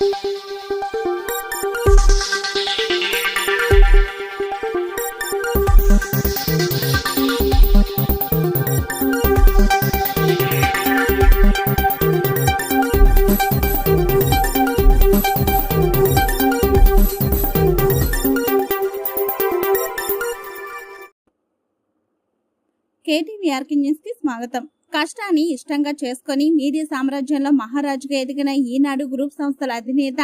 thank you కేటీవీఆర్కి న్యూస్కి స్వాగతం. కష్టాన్ని ఇష్టంగా చేసుకొని మీడియా సామ్రాజ్యంలో మహారాజుగా ఎదిగిన ఈనాడు గ్రూప్ సంస్థల అధినేత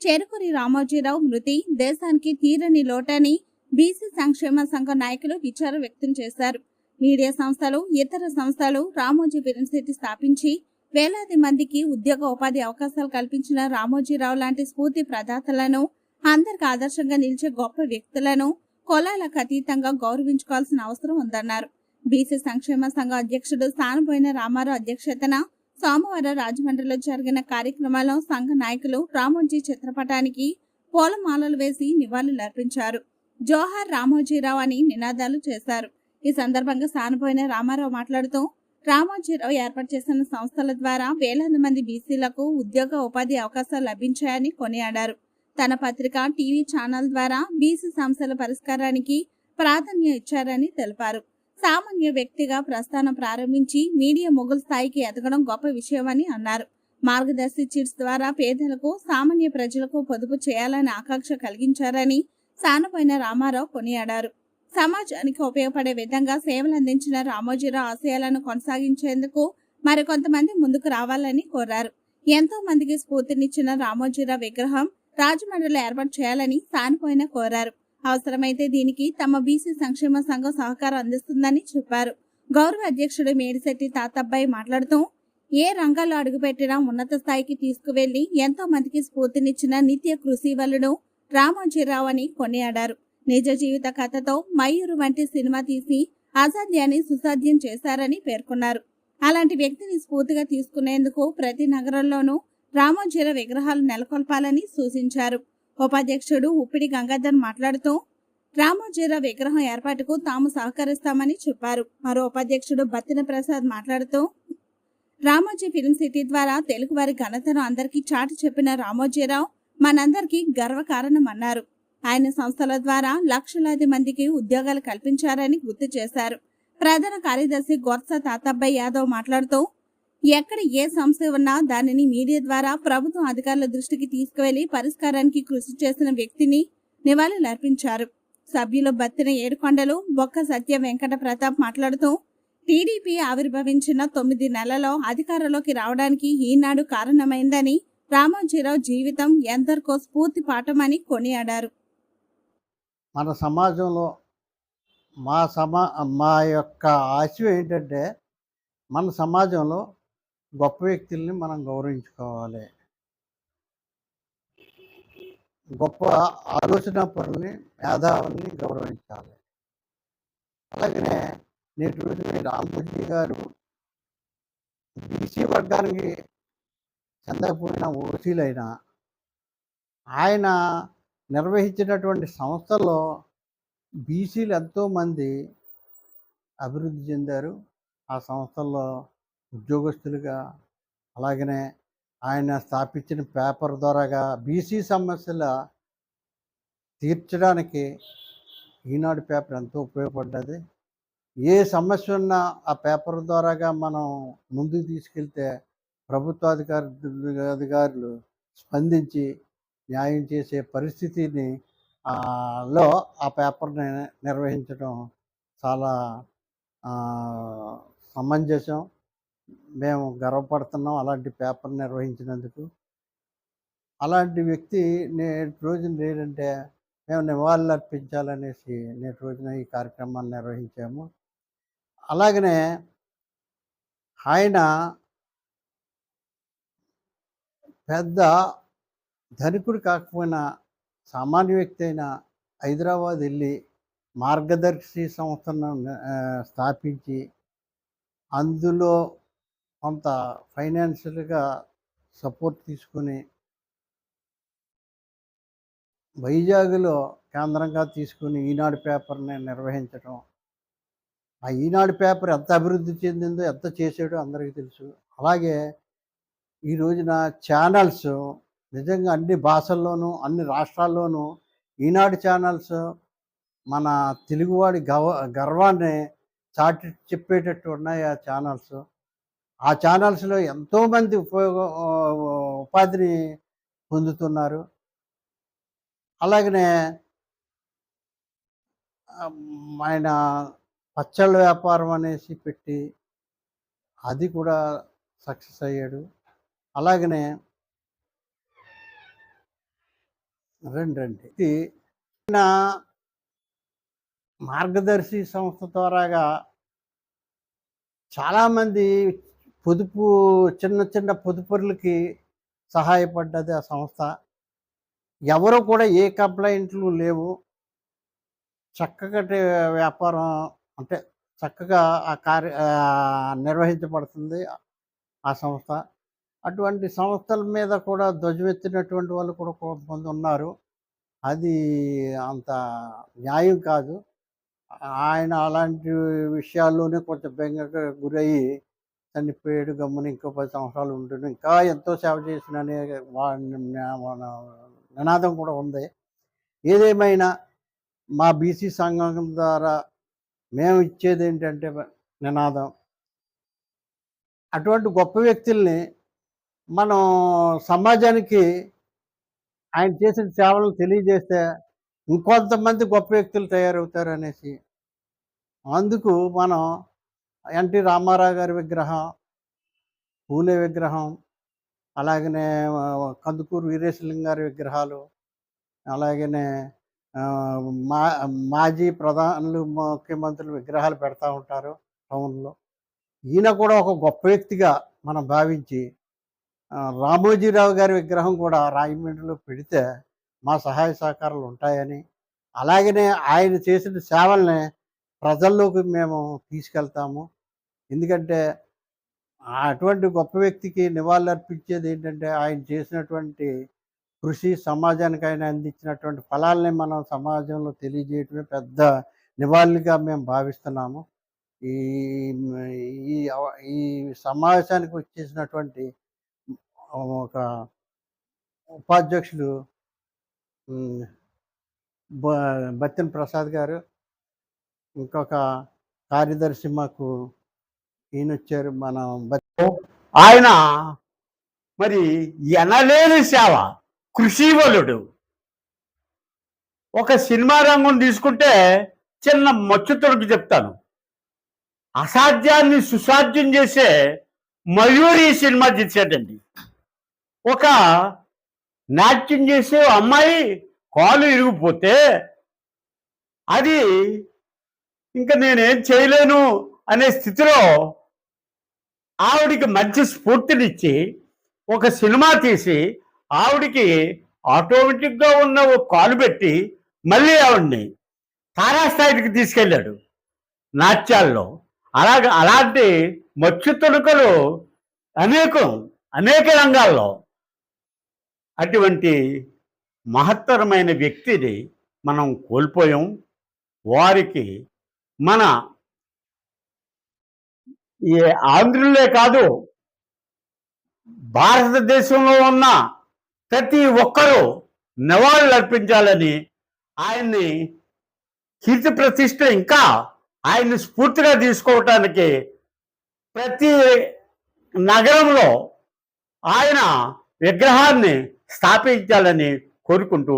చెరుకురి రామోజీరావు మృతి దేశానికి తీరని లోటని బీసీ సంక్షేమ సంఘ నాయకులు విచారం వ్యక్తం చేశారు. మీడియా సంస్థలు ఇతర సంస్థలు రామోజీ యూనివర్సిటీ సిటీ స్థాపించి వేలాది మందికి ఉద్యోగ ఉపాధి అవకాశాలు కల్పించిన రామోజీరావు లాంటి స్ఫూర్తి ప్రదాతలను అందరికి ఆదర్శంగా నిలిచే గొప్ప వ్యక్తులను కులాలకు అతీతంగా గౌరవించుకోవాల్సిన అవసరం ఉందన్నారు. బీసీ సంక్షేమ సంఘ అధ్యక్షుడు స్థానపోయిన రామారావు అధ్యక్షతన సోమవారం రాజమండ్రిలో జరిగిన కార్యక్రమంలో సంఘ నాయకులు రామోజీ చిత్రపటానికి పూలమాలలు వేసి నివాళులర్పించారు. జోహార్ రామోజీరావు అని నినాదాలు చేశారు. ఈ సందర్భంగా స్థానపోయిన రామారావు మాట్లాడుతూ రామోజీరావు ఏర్పాటు చేసిన సంస్థల ద్వారా వేలాది మంది బీసీలకు ఉద్యోగ ఉపాధి అవకాశాలు లభించాయని కొనియాడారు. తన పత్రిక టీవీ ఛానల్ ద్వారా బీసీ సమస్యల పరిష్కారానికి ప్రాధాన్యం ఇచ్చారని తెలిపారు. సామాన్య వ్యక్తిగా ప్రస్థానం ప్రారంభించి మీడియా మొగుల్ స్థాయికి ఎదగడం గొప్ప విషయమని అన్నారు. మార్గదర్శి చిట్స్ ద్వారా పేదలకు సామాన్య ప్రజలకు పొదుపు చేయాలని ఆకాంక్ష కలిగించారని సానపోయిన రామారావు కొనియాడారు. సమాజానికి ఉపయోగపడే విధంగా సేవలు అందించిన రామోజీరావు ఆశయాలను కొనసాగించేందుకు మరికొంతమంది ముందుకు రావాలని కోరారు. ఎంతో మందికి స్ఫూర్తినిచ్చిన రామోజీరావు విగ్రహం రాజమండ్రిలో ఏర్పాటు చేయాలని సానుపోయిన కోరారు. అవసరమైతే దీనికి తమ బీసీ సంక్షేమ సంఘం సహకారం అందిస్తుందని చెప్పారు. గౌరవ అధ్యక్షుడు మేడిశెట్టి తాతబ్బాయి మాట్లాడుతూ ఏ రంగాల్లో అడుగుపెట్టినా ఉన్నత స్థాయికి తీసుకువెళ్ళి ఎంతో మందికి స్ఫూర్తినిచ్చిన నిత్య కృషి వల్లుడు రామోజీరావు అని కొనియాడారు. నిజ జీవిత కథతో మయూరు వంటి సినిమా తీసి అసాధ్యాన్ని సుసాధ్యం చేశారని పేర్కొన్నారు. అలాంటి వ్యక్తిని స్ఫూర్తిగా తీసుకునేందుకు ప్రతి నగరంలోనూ రామోజీరావు విగ్రహాలు నెలకొల్పాలని సూచించారు. ఉపాధ్యక్షుడు ఉప్పిడి గంగాధర్ మాట్లాడుతూ రామోజీరావు విగ్రహం ఏర్పాటుకు తాము సహకరిస్తామని చెప్పారు. మరో ఉపాధ్యక్షుడు బత్తిన ప్రసాద్ మాట్లాడుతూ రామోజీ ఫిల్మ్ సిటీ ద్వారా తెలుగు వారి ఘనతను అందరికీ చాటి చెప్పిన రామోజీరావు మనందరికీ గర్వకారణమన్నారు. ఆయన సంస్థల ద్వారా లక్షలాది మందికి ఉద్యోగాలు కల్పించారని గుర్తు చేశారు. ప్రధాన కార్యదర్శి గొర్స తాతబ్బాయి యాదవ్ మాట్లాడుతూ ఎక్కడ ఏ సమస్య ఉన్నా దానిని మీడియా ద్వారా ప్రభుత్వం అధికారుల దృష్టికి తీసుకువెళ్ళి పరిష్కారానికి కృషి చేసిన వ్యక్తిని నివాళులర్పించారు. సభ్యులు బత్తిన ఏడుకొండలు బొక్క సత్య వెంకట ప్రతాప్ మాట్లాడుతూ టీడీపీ ఆవిర్భవించిన తొమ్మిది నెలలో అధికారంలోకి రావడానికి ఈనాడు కారణమైందని రామోజీరావు జీవితం ఎందరికో స్ఫూర్తి పాఠమని కొనియాడారు. మన సమాజంలో మా సమా మా యొక్క ఆశయం ఏంటంటే మన సమాజంలో గొప్ప వ్యక్తుల్ని మనం గౌరవించుకోవాలి. గొప్ప ఆలోచన పరుల్ని మేధావుల్ని గౌరవించాలి. అలాగనే నేటి రోజున రామోజీ గారు బీసీ వర్గానికి చెందకపోయిన ఓసీలైనా ఆయన నిర్వహించినటువంటి సంస్థల్లో బీసీలు ఎంతోమంది అభివృద్ధి చెందారు. ఆ సంస్థల్లో ఉద్యోగస్తులుగా అలాగనే ఆయన స్థాపించిన పేపర్ ద్వారాగా బీసీ సమస్యల తీర్చడానికి ఈనాడు పేపర్ ఎంతో ఉపయోగపడ్డది. ఏ సమస్య ఉన్నా ఆ పేపర్ ద్వారాగా మనం ముందుకు తీసుకెళ్తే ప్రభుత్వాధికారి అధికారులు స్పందించి న్యాయం చేసే పరిస్థితిని లో ఆ పేపర్ని నిర్వహించడం చాలా సమంజసం. మేము గర్వపడుతున్నాం అలాంటి పేపర్ నిర్వహించినందుకు. అలాంటి వ్యక్తి నేటి రోజున లేదంటే మేము నివాళులు అర్పించాలనేసి నేటి రోజున ఈ కార్యక్రమాన్ని నిర్వహించాము. అలాగనే ఆయన పెద్ద ధనికుడు కాకపోయినా సామాన్య వ్యక్తి అయినా హైదరాబాద్ వెళ్ళి మార్గదర్శి సంస్థను స్థాపించి అందులో కొంత ఫైనాన్షియల్గా సపోర్ట్ తీసుకుని వైజాగ్లో కేంద్రంగా తీసుకుని ఈనాడు పేపర్ని నిర్వహించడం ఆ ఈనాడు పేపర్ ఎంత అభివృద్ధి చెందిందో ఎంత చేసాడో అందరికీ తెలుసు. అలాగే ఈ రోజున ఛానల్స్ నిజంగా అన్ని భాషల్లోనూ అన్ని రాష్ట్రాల్లోనూ ఈనాడు ఛానల్స్ మన తెలుగువాడి గవ గర్వాన్ని చాటి చెప్పేటట్టు ఉన్నాయి ఆ ఛానల్స్? ఆ ఛానల్స్లో ఎంతోమంది ఉపయోగ ఉపాధిని పొందుతున్నారు. అలాగనే ఆయన పచ్చళ్ళ వ్యాపారం అనేసి పెట్టి అది కూడా సక్సెస్ అయ్యాడు. అలాగనే రండి రండి. ఇది ఆయన మార్గదర్శి సంస్థ ద్వారాగా చాలామంది పొదుపు చిన్న చిన్న పొదుపరులకి సహాయపడ్డది ఆ సంస్థ. ఎవరు కూడా ఏ కంప్లైంట్లు లేవు. చక్కగా వ్యాపారం అంటే చక్కగా ఆ కార్య నిర్వహించబడుతుంది ఆ సంస్థ. అటువంటి సంస్థల మీద కూడా ధ్వజమెత్తినటువంటి వాళ్ళు కూడా కొంతమంది ఉన్నారు. అది అంత న్యాయం కాదు. ఆయన అలాంటి విషయాల్లోనే కొంచెం బెంగగా గురయ్యి చనిపోయాడు గమ్మున ఇంకో పది సంవత్సరాలు ఉంటుంది ఇంకా ఎంతో సేవ చేసిన అనే వా- నినాదం కూడా ఉంది. ఏదేమైనా మా బీసీ సంఘం ద్వారా మేము ఇచ్చేది ఏంటంటే నినాదం. అటువంటి గొప్ప వ్యక్తుల్ని మనం సమాజానికి ఆయన చేసిన సేవలను తెలియజేస్తే ఇంకొంతమంది గొప్ప వ్యక్తులు తయారవుతారు అనేసి అందుకు మనం ఎన్టీ రామారావు గారి విగ్రహం పూలే విగ్రహం అలాగనే కందుకూరు వీరేశలింగ గారి విగ్రహాలు అలాగనే మా మాజీ ప్రధానులు ముఖ్యమంత్రులు విగ్రహాలు పెడతా ఉంటారు టౌన్లో. ఈయన కూడా ఒక గొప్ప వ్యక్తిగా మనం భావించి రామోజీరావు గారి విగ్రహం కూడా రాజమండ్రిలో పెడితే మా సహాయ సహకారాలు ఉంటాయని అలాగనే ఆయన చేసిన సేవల్ని ప్రజల్లోకి మేము తీసుకెళ్తాము. ఎందుకంటే అటువంటి గొప్ప వ్యక్తికి నివాళులర్పించేది ఏంటంటే ఆయన చేసినటువంటి కృషి సమాజానికి ఆయన అందించినటువంటి ఫలాల్ని మనం సమాజంలో తెలియజేయటమే పెద్ద నివాళిగా మేము భావిస్తున్నాము. ఈ ఈ ఈ సమావేశానికి వచ్చేసినటువంటి ఒక ఉపాధ్యక్షులు బ- బత్తిన ప్రసాద్ గారు ఇంకొక కార్యదర్శి మాకు ఈయన వచ్చారు మన ఆయన మరి ఎనలేని సేవ కృషివలుడు ఒక సినిమా రంగం తీసుకుంటే చిన్న మచ్చుతొడుకు చెప్తాను. అసాధ్యాన్ని సుసాధ్యం చేసే మయూరి సినిమా తీసాడండి ఒక నాట్యం చేసే అమ్మాయి కాలు ఇరిగిపోతే అది ఇంకా నేనేం చేయలేను అనే స్థితిలో ఆవిడికి మంచి స్ఫూర్తినిచ్చి ఒక సినిమా తీసి ఆవిడికి ఆటోమేటిక్గా ఉన్న ఒక కాలు పెట్టి మళ్ళీ ఆవిడ్ని తారాస్థాయికి తీసుకెళ్ళాడు నాట్యాల్లో. అలాగ అలాంటి మచ్చు తుణుకలు అనేకం అనేక రంగాల్లో అటువంటి మహత్తరమైన వ్యక్తిని మనం కోల్పోయాం. వారికి మన ఈ ఆంధ్రులే కాదు భారతదేశంలో ఉన్న ప్రతి ఒక్కరూ నివాళులు అర్పించాలని ఆయన్ని కీర్తి ప్రతిష్ట ఇంకా ఆయన్ని స్ఫూర్తిగా తీసుకోవటానికి ప్రతి నగరంలో ఆయన విగ్రహాన్ని స్థాపించాలని కోరుకుంటూ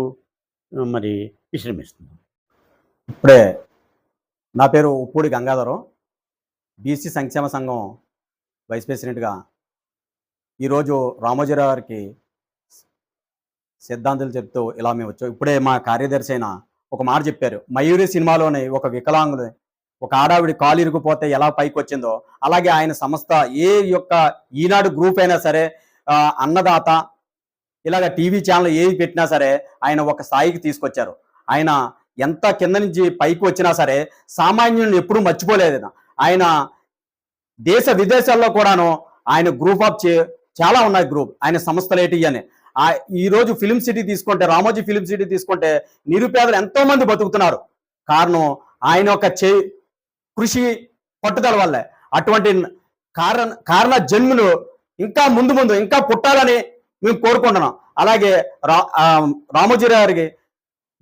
మరి విశ్రమిస్తున్నాం. ఇప్పుడే నా పేరు ఉప్పూడి గంగాధరం. బీసీ సంక్షేమ సంఘం వైస్ ప్రెసిడెంట్గా ఈరోజు రామోజీరావు గారికి సిద్ధాంతాలు చెప్తూ ఇలా మేము వచ్చాం. ఇప్పుడే మా కార్యదర్శి అయిన ఒక మాట చెప్పారు. మయూరి సినిమాలోని ఒక వికలాంగులు ఒక ఆడావిడి కాలు ఇరిగిపోతే ఎలా పైకి వచ్చిందో అలాగే ఆయన సంస్థ ఏ యొక్క ఈనాడు గ్రూప్ అయినా సరే అన్నదాత ఇలాగ టీవీ ఛానల్ ఏది పెట్టినా సరే ఆయన ఒక స్థాయికి తీసుకొచ్చారు. ఆయన ఎంత కింద నుంచి పైకి వచ్చినా సరే సామాన్యుని ఎప్పుడూ మర్చిపోలేదు ఆయన. దేశ విదేశాల్లో కూడాను ఆయన గ్రూప్ ఆఫ్ చే చాలా ఉన్నాయి గ్రూప్ ఆయన సంస్థలు ఏంటి అని. ఆ ఈ రోజు ఫిలిం సిటీ తీసుకుంటే రామోజీ ఫిలిం సిటీ తీసుకుంటే నిరుపేదలు ఎంతో మంది బతుకుతున్నారు. కారణం ఆయన యొక్క చే కృషి పట్టుదల వల్లే. అటువంటి కారణ కారణ జన్ములు ఇంకా ముందు ముందు ఇంకా పుట్టాలని మేము కోరుకుంటున్నాం. అలాగే రా రామోజీ రామోజీరావు గారికి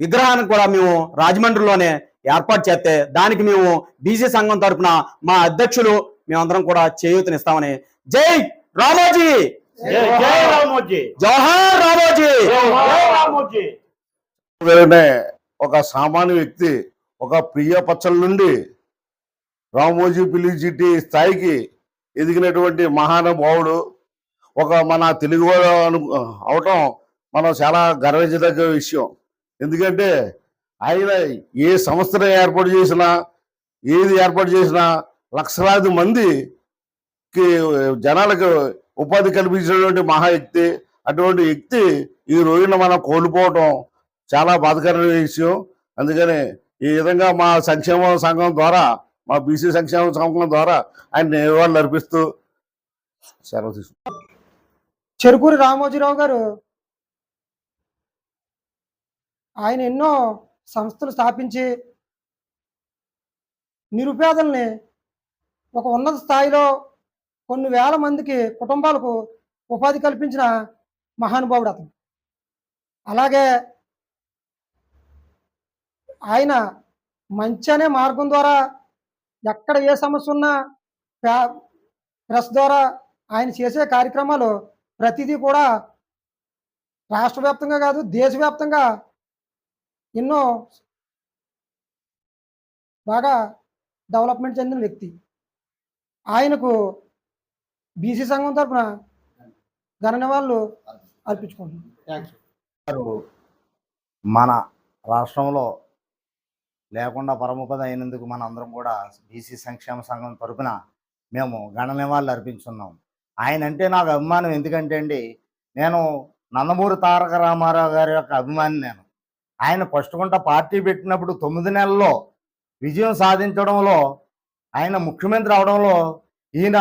విగ్రహాన్ని కూడా మేము రాజమండ్రిలోనే ఏర్పాటు చేస్తే దానికి మేము బీసీ సంఘం తరపున మా అధ్యక్షులు మేమందరం కూడా చేయూతనిస్తామని. జై రామోజీ! జై జై రామోజీ! జవహర్ రామోజీ! జై రామోజీ! వెంటనే ఒక సామాన్య వ్యక్తి ఒక ప్రియ పచ్చల నుండి రామోజీ పిలిజిటి స్థాయికి ఎదిగినటువంటి మహానుభావుడు ఒక మన తెలుగు వాడు అను- అవటం మనం చాలా గర్వించదగ్గ విషయం. ఎందుకంటే ఆయన ఏ సంస్థను ఏర్పాటు చేసినా ఏది ఏర్పాటు చేసినా లక్షలాది మందికి జనాలకు ఉపాధి కల్పించినటువంటి మహావ్యక్తి అటువంటి వ్యక్తి ఈ రోజున మనం కోల్పోవటం చాలా బాధకరమైన విషయం. అందుకని ఈ విధంగా మా సంక్షేమ సంఘం ద్వారా మా బీసీ సంక్షేమ సంఘం ద్వారా ఆయన నివాళులు అర్పిస్తూ సెలవు తీసుకు చెరుకూరి రామోజీరావు గారు ఆయన ఎన్నో సంస్థలు స్థాపించి నిరుపేదల్ని ఒక ఉన్నత స్థాయిలో కొన్ని వేల మందికి కుటుంబాలకు ఉపాధి కల్పించిన మహానుభావుడు అతను. అలాగే ఆయన మంచి అనే మార్గం ద్వారా ఎక్కడ ఏ సమస్య ఉన్నా ప్రెస్ ద్వారా ఆయన చేసే కార్యక్రమాలు ప్రతిదీ కూడా రాష్ట్ర వ్యాప్తంగా కాదు దేశవ్యాప్తంగా ఎన్నో బాగా డెవలప్మెంట్ చెందిన వ్యక్తి. ఆయనకు బీసీ సంఘం తరపున ఘన నివాళులు అర్పించుకుంటున్నారు. మన రాష్ట్రంలో లేకుండా పరమపద అయినందుకు మన అందరం కూడా బీసీ సంక్షేమ సంఘం తరపున మేము గణ నివాళులు అర్పించున్నాం. ఆయన అంటే నాకు అభిమానం. ఎందుకంటే అండి నేను నందమూరి తారక రామారావు గారి యొక్క అభిమాని నేను. ఆయన పట్టుకుంట పార్టీ పెట్టినప్పుడు తొమ్మిది నెలల్లో విజయం సాధించడంలో ఆయన ముఖ్యమంత్రి అవడంలో ఈయన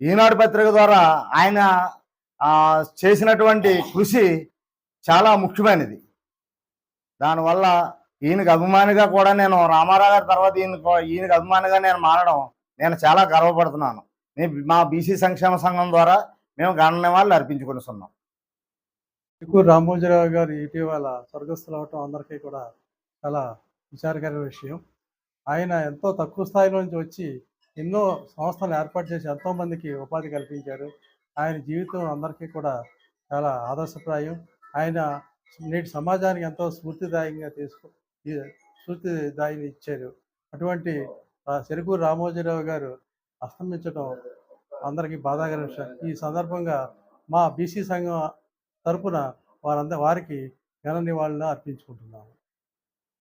ఈనాడు పత్రిక ద్వారా ఆయన చేసినటువంటి కృషి చాలా ముఖ్యమైనది. దానివల్ల ఈయనకి అభిమానిగా కూడా నేను రామారావు గారి తర్వాత ఈయన ఈయనకి అభిమానిగా నేను మారడం నేను చాలా గర్వపడుతున్నాను. మా బీసీ సంక్షేమ సంఘం ద్వారా మేము గణ వాళ్ళు అర్పించుకొనిస్తున్నాం. ఎక్కువ రామోజీరావు గారు ఇటీవల స్వర్గస్థులు అవటం అందరికీ కూడా చాలా విచారకరమైన విషయం. ఆయన ఎంతో తక్కువ స్థాయిలో నుంచి వచ్చి ఎన్నో సంస్థలు ఏర్పాటు చేసి ఎంతో మందికి ఉపాధి కల్పించారు. ఆయన జీవితం అందరికీ కూడా చాలా ఆదర్శప్రాయం. ఆయన నేటి సమాజానికి ఎంతో స్ఫూర్తిదాయంగా తీసుకు స్ఫూర్తిదాయిని ఇచ్చారు. అటువంటి ఆ చెరుకూరు రామోజీరావు గారు అస్తమించడం అందరికీ బాధాకర విషయం. ఈ సందర్భంగా మా బీసీ సంఘం తరపున వారందరి వారికి ఘన నివాళులను అర్పించుకుంటున్నాము.